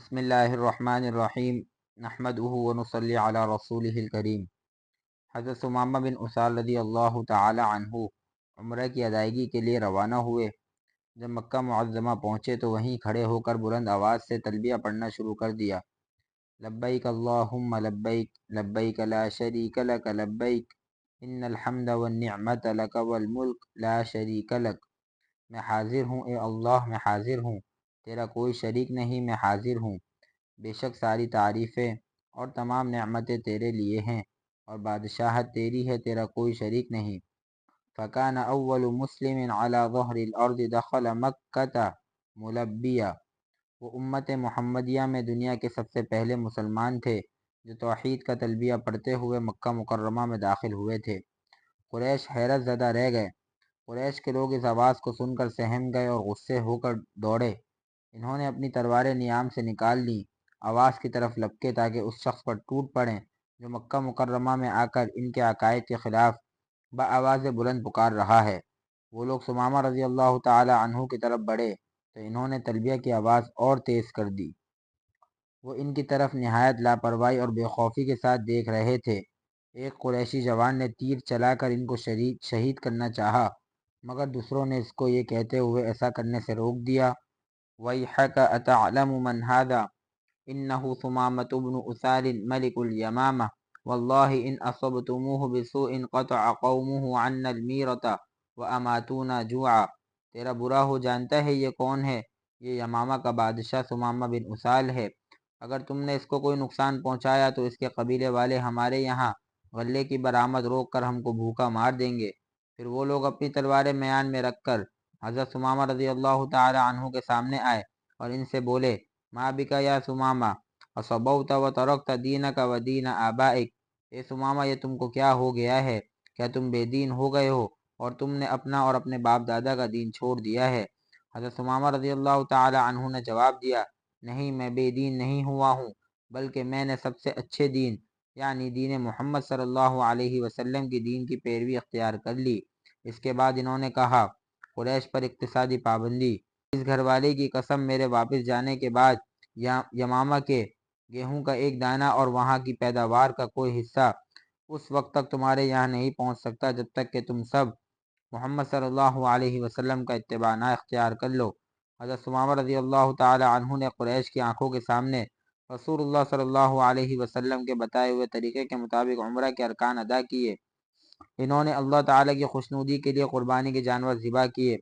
بسم اللہ الرحمن الرحیم نحمد ونصلی علی رسول الکریم۔ حضرت سمامہ بن اسال رضی اللہ تعالی عنہ عمرہ کی ادائیگی کے لیے روانہ ہوئے۔ جب مکہ معظمہ پہنچے تو وہیں کھڑے ہو کر بلند آواز سے تلبیہ پڑھنا شروع کر دیا۔ لبیک اللہم، لبیک لبیک لا شریک لک، لبیک، ان الحمد والنعمت لک والملک، لا شریک لک۔ میں حاضر ہوں، اے اللہ، میں حاضر ہوں۔ تیرا کوئی شریک نہیں، میں حاضر ہوں۔ بے شک ساری تعریفیں اور تمام نعمتیں تیرے لیے ہیں اور بادشاہت تیری ہے، تیرا کوئی شریک نہیں۔ فقان اول مسلم علی ظہر الارض دخل مکہ ملبیہ وہ امت محمدیہ میں دنیا کے سب سے پہلے مسلمان تھے، جو توحید کا تلبیہ پڑھتے ہوئے مکہ مکرمہ میں داخل ہوئے تھے۔ قریش حیرت زدہ رہ گئے۔ قریش کے لوگ اس آواز کو سن کر سہم گئے اور غصے ہو کر دوڑے۔ انہوں نے اپنی تلواریں نیام سے نکال لیں۔ آواز کی طرف لپکے تاکہ اس شخص پر ٹوٹ پڑیں۔ جو مکہ مکرمہ میں آ کر ان کے عقائد کے خلاف بآواز بلند پکار رہا ہے۔ وہ لوگ سمامہ رضی اللہ تعالی عنہ کی طرف بڑھے تو انہوں نے تلبیہ کی آواز اور تیز کر دی۔ وہ ان کی طرف نہایت لاپرواہی اور بے خوفی کے ساتھ دیکھ رہے تھے۔ ایک قریشی جوان نے تیر چلا کر ان کو شہید کرنا چاہا، مگر دوسروں نے اس کو یہ کہتے ہوئے ایسا کرنے سے روک دیا۔ وَيْحَكَ أَتَعْلَمُ مَنْ هَذَا؟ إِنَّهُ ثُمَامَةُ بْنُ أُسَالٍ مَلِكُ الْيَمَامَةِ. وَاللَّهِ إِنْ أَصَبْتُمُوهُ بِسُوءٍ قَطَعَ قَوْمُهُ عَنَّ الْمِيرَةَ وَأَمَاتُونَ جُوعًا. تیرا برا ہو جانتا ہے یہ کون ہے؟ یہ یمامہ کا بادشاہ سمامہ بن اسال ہے. اگر تم نے اس کو کوئی نقصان پہنچایا تو اس کے قبیلے والے ہمارے یہاں غلے کی برآمد روک کر ہم کو بھوکا مار دیں گے. پھر وہ لوگ اپنی تلواریں میان میں رکھ کر حضرت سمامہ رضی اللہ تعالی عنہ کے سامنے آئے اور ان سے بولے ماں بکا یا سمامہ؟ صبوتا و ترکت دین کا و دین آبائک۔ اے سمامہ، یہ تم کو کیا ہو گیا ہے؟ کیا تم بے دین ہو گئے ہو اور تم نے اپنا اور اپنے باپ دادا کا دین چھوڑ دیا ہے؟ حضرت سمامہ رضی اللہ تعالی عنہ نے جواب دیا، نہیں، میں بے دین نہیں ہوا ہوں، بلکہ میں نے سب سے اچھے دین یعنی دین محمد صلی اللہ علیہ وسلم کی دین کی پیروی اختیار کر لی۔ اس کے بعد انہوں نے کہا قریش پر اقتصادی پابندی۔ اس گھر والے کی قسم میرے واپس جانے کے بعد یمامہ کے گیہوں کا ایک دانہ اور وہاں کی پیداوار کا کوئی حصہ اس وقت تک تمہارے یہاں نہیں پہنچ سکتا جب تک کہ تم سب محمد صلی اللہ علیہ وسلم کا اتباع نہ اختیار کر لو۔ حضرت سمامہ رضی اللہ تعالی عنہ نے قریش کی آنکھوں کے سامنے رسول اللہ صلی اللہ علیہ وسلم کے بتائے ہوئے طریقے کے مطابق عمرہ کے ارکان ادا کیے۔ انہوں نے اللہ تعالی کی خوشنودی کے لیے قربانی کے جانور ذبح کیے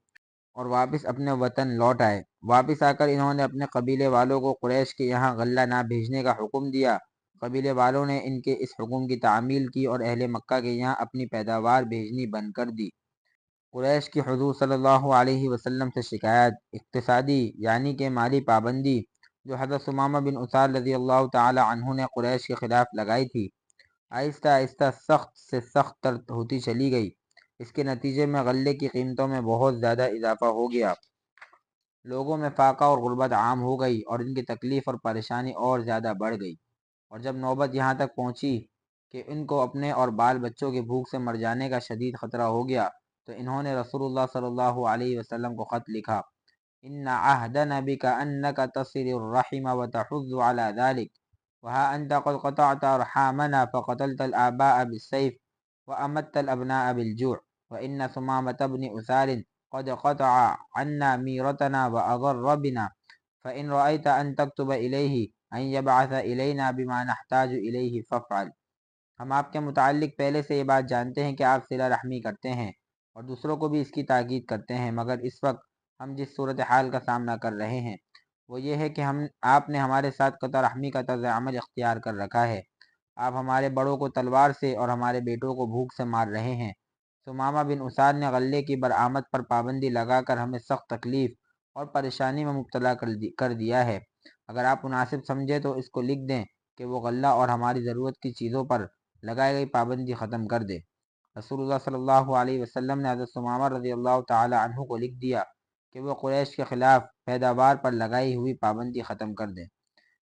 اور واپس اپنے وطن لوٹ آئے۔ واپس آ کر انہوں نے اپنے قبیلے والوں کو قریش کے یہاں غلہ نہ بھیجنے کا حکم دیا۔ قبیلے والوں نے ان کے اس حکم کی تعمیل کی اور اہل مکہ کے یہاں اپنی پیداوار بھیجنی بند کر دی۔ قریش کی حضور صلی اللہ علیہ وسلم سے شکایت، اقتصادی یعنی کہ مالی پابندی، جو حضرت سمامہ بن اسال رضی اللہ تعالی عنہ نے قریش کے خلاف لگائی تھی۔ آہستہ آہستہ سخت سے سخت تر ہوتی چلی گئی۔ اس کے نتیجے میں غلے کی قیمتوں میں بہت زیادہ اضافہ ہو گیا۔ لوگوں میں فاقہ اور غربت عام ہو گئی اور ان کی تکلیف اور پریشانی اور زیادہ بڑھ گئی۔ اور جب نوبت یہاں تک پہنچی کہ ان کو اپنے اور بال بچوں کے بھوک سے مر جانے کا شدید خطرہ ہو گیا تو انہوں نے رسول اللہ صلی اللہ علیہ وسلم کو خط لکھا۔ ان عہد نبی کا ان کا تصر الرحم و على ذلك وها انت قد قطعت رحامنا فقتلت الآباء بالسيف وأمت الأبناء بالجوع وإن ثمامة بن أسال قد قطع عنا ميرتنا وأضر بنا فإن رأيت أن تكتب إليه أن يبعث إلينا بما نحتاج إليه فافعل ہم آپ کے متعلق پہلے سے یہ بات جانتے ہیں کہ آپ صلہ رحمی کرتے ہیں اور دوسروں کو بھی اس کی تاکید کرتے ہیں مگر اس وقت ہم جس صورت حال کا سامنا کر رہے ہیں وہ یہ ہے کہ ہم، آپ نے ہمارے ساتھ قطع رحمی کا طرز عمل اختیار کر رکھا ہے۔ آپ ہمارے بڑوں کو تلوار سے اور ہمارے بیٹوں کو بھوک سے مار رہے ہیں۔ سمامہ بن اساد نے غلے کی برآمد پر پابندی لگا کر ہمیں سخت تکلیف اور پریشانی میں مبتلا کر دیا ہے۔ اگر آپ مناسب سمجھے تو اس کو لکھ دیں کہ وہ غلہ اور ہماری ضرورت کی چیزوں پر لگائی گئی پابندی ختم کر دے۔ رسول اللہ صلی اللہ علیہ وسلم نے حضرت سمامہ رضی اللہ تعالی عنہ کو لکھ دیا۔ کہ وہ قریش کے خلاف پیداوار پر لگائی ہوئی پابندی ختم کر دیں۔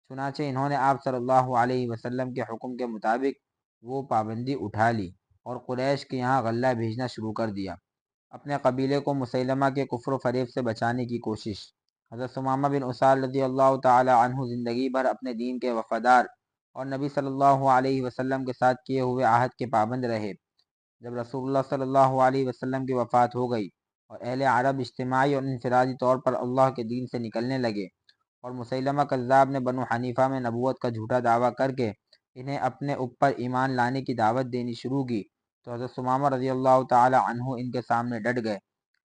چنانچہ انہوں نے آپ صلی اللہ علیہ وسلم کے حکم کے مطابق وہ پابندی اٹھا لی اور قریش کے یہاں غلہ بھیجنا شروع کر دیا۔ اپنے قبیلے کو مسلمہ کے کفر و فریب سے بچانے کی کوشش۔ حضرت سمامہ بن اسال رضی اللہ تعالی عنہ زندگی بھر اپنے دین کے وفادار اور نبی صلی اللہ علیہ وسلم کے ساتھ کیے ہوئے عہد کے پابند رہے۔ جب رسول اللہ صلی اللہ علیہ وسلم کی وفات ہو گئی اور اہل عرب اجتماعی اور انفرادی طور پر اللہ کے دین سے نکلنے لگے اور مسلمہ کذاب نے بنو حنیفہ میں نبوت کا جھوٹا دعویٰ کر کے انہیں اپنے اوپر ایمان لانے کی دعوت دینی شروع کی۔ تو حضرت سمامہ رضی اللہ تعالی عنہ ان کے سامنے ڈٹ گئے۔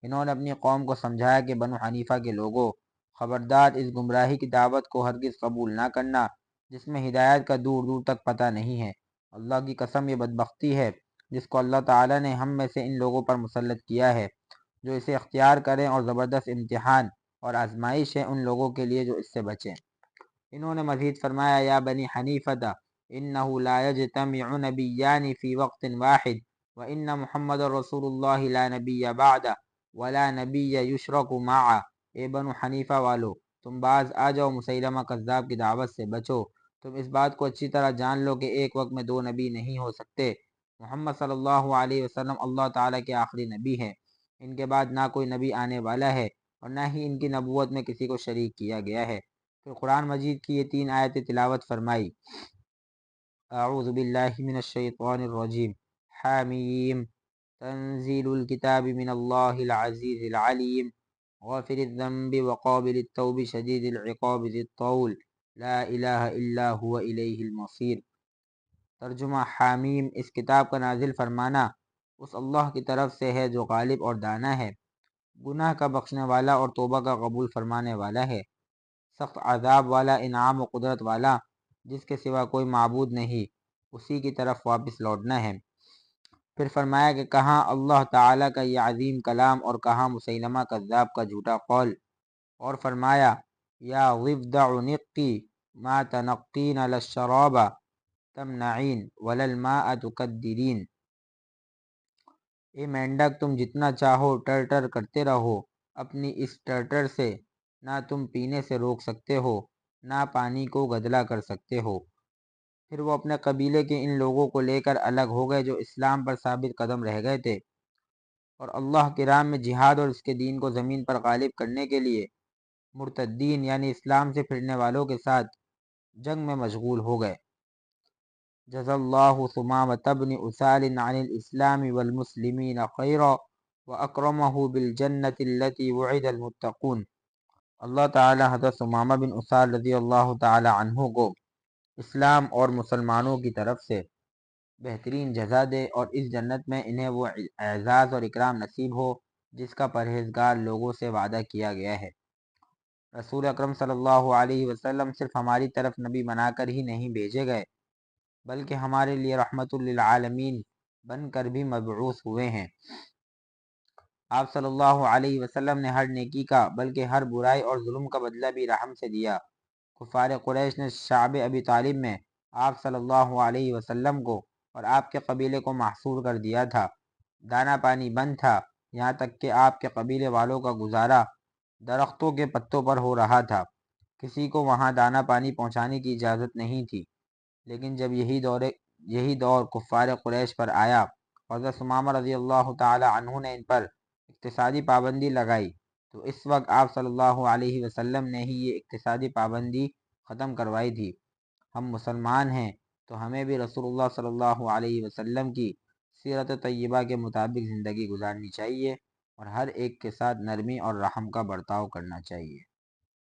انہوں نے اپنی قوم کو سمجھایا کہ بنو حنیفہ کے لوگوں، خبردار اس گمراہی کی دعوت کو ہرگز قبول نہ کرنا، جس میں ہدایت کا دور دور تک پتہ نہیں ہے۔ اللہ کی قسم یہ بدبختی ہے، جس کو اللہ تعالیٰ نے ہم میں سے ان لوگوں پر مسلط کیا ہے۔ جو اسے اختیار کریں اور زبردست امتحان اور آزمائش ہے ان لوگوں کے لیے جو اس سے بچیں۔ انہوں نے مزید فرمایا، یا بنی حنیفہ انه لا يجتمع نبیان فی وقت واحد وان محمد رسول اللہ لا نبی بعد ولا نبی یشرک معا۔ اے بنو حنیفہ والو، تم بعض آ جاؤ مسلمہ کذاب کی دعوت سے بچو۔ تم اس بات کو اچھی طرح جان لو کہ ایک وقت میں دو نبی نہیں ہو سکتے۔ محمد صلی اللہ علیہ وسلم اللہ تعالیٰ کے آخری نبی ہیں۔ ان کے بعد نہ کوئی نبی آنے والا ہے اور نہ ہی ان کی نبوت میں کسی کو شریک کیا گیا ہے۔ پھر قرآن مجید کی یہ تین آیت تلاوت فرمائی۔ اعوذ باللہ من الشیطان الرجیم۔ حامیم۔ تنزیل الكتاب من اللہ العزیز العلیم۔ غافر الذنب وقابل التوب شدید العقاب ذی الطول۔ لا الہ الا هو الیہ المصیر۔ ترجمہ حامیم۔ اس کتاب کا نازل فرمانا۔ اس اللہ کی طرف سے ہے جو غالب اور دانا ہے۔ گناہ کا بخشنے والا اور توبہ کا قبول فرمانے والا ہے۔ سخت عذاب والا، انعام و قدرت والا، جس کے سوا کوئی معبود نہیں۔ اسی کی طرف واپس لوٹنا ہے۔ پھر فرمایا کہ کہاں اللہ تعالیٰ کا یہ عظیم کلام اور کہاں مسلمہ کذاب کا جھوٹا قول۔ اور فرمایا، یا غفدع نقی ما تنقین للشرابہ تمنعین وللماء تقدرین اے مینڈک، تم جتنا چاہو ٹر ٹر کرتے رہو اپنی اس ٹر ٹر سے، نہ تم پینے سے روک سکتے ہو، نہ پانی کو گدلا کر سکتے ہو۔ پھر وہ اپنے قبیلے کے ان لوگوں کو لے کر الگ ہو گئے جو اسلام پر ثابت قدم رہ گئے تھے۔ اور اللہ کے رام میں جہاد اور اس کے دین کو زمین پر غالب کرنے کے لیے مرتدین یعنی اسلام سے پھرنے والوں کے ساتھ جنگ میں مشغول ہو گئے۔ جز اللہ ثمامة بن اسال عن الاسلام والمسلمین خیرا واکرمه بالجنة التي وعد المتقون۔ اللہ تعالی حضرت ثمامہ بن اسال رضی اللہ تعالی عنہ کو اسلام اور مسلمانوں کی طرف سے بہترین جزا دے اور اس جنت میں انہیں وہ اعزاز اور اکرام نصیب ہو جس کا پرہیزگار لوگوں سے وعدہ کیا گیا ہے۔ رسول اکرم صلی اللہ علیہ وسلم صرف ہماری طرف نبی بنا کر ہی نہیں بھیجے گئے بلکہ ہمارے لیے رحمت للعالمین بن کر بھی مبعوث ہوئے ہیں۔ آپ صلی اللہ علیہ وسلم نے ہر نیکی کا، بلکہ ہر برائی اور ظلم کا بدلہ بھی رحم سے دیا۔ کفار قریش نے شعب ابی طالب میں آپ صلی اللہ علیہ وسلم کو اور آپ کے قبیلے کو محصور کر دیا تھا۔ دانہ پانی بند تھا، یہاں تک کہ آپ کے قبیلے والوں کا گزارا درختوں کے پتوں پر ہو رہا تھا۔ کسی کو وہاں دانہ پانی پہنچانے کی اجازت نہیں تھی۔ لیکن جب یہی دور یہی دور کفار قریش پر آیا، حضرت سمامہ رضی اللہ تعالی عنہ نے ان پر اقتصادی پابندی لگائی، تو اس وقت آپ صلی اللہ علیہ وسلم نے ہی یہ اقتصادی پابندی ختم کروائی تھی۔ ہم مسلمان ہیں تو ہمیں بھی رسول اللہ صلی اللہ علیہ وسلم کی سیرت طیبہ کے مطابق زندگی گزارنی چاہیے اور ہر ایک کے ساتھ نرمی اور رحم کا برتاؤ کرنا چاہیے۔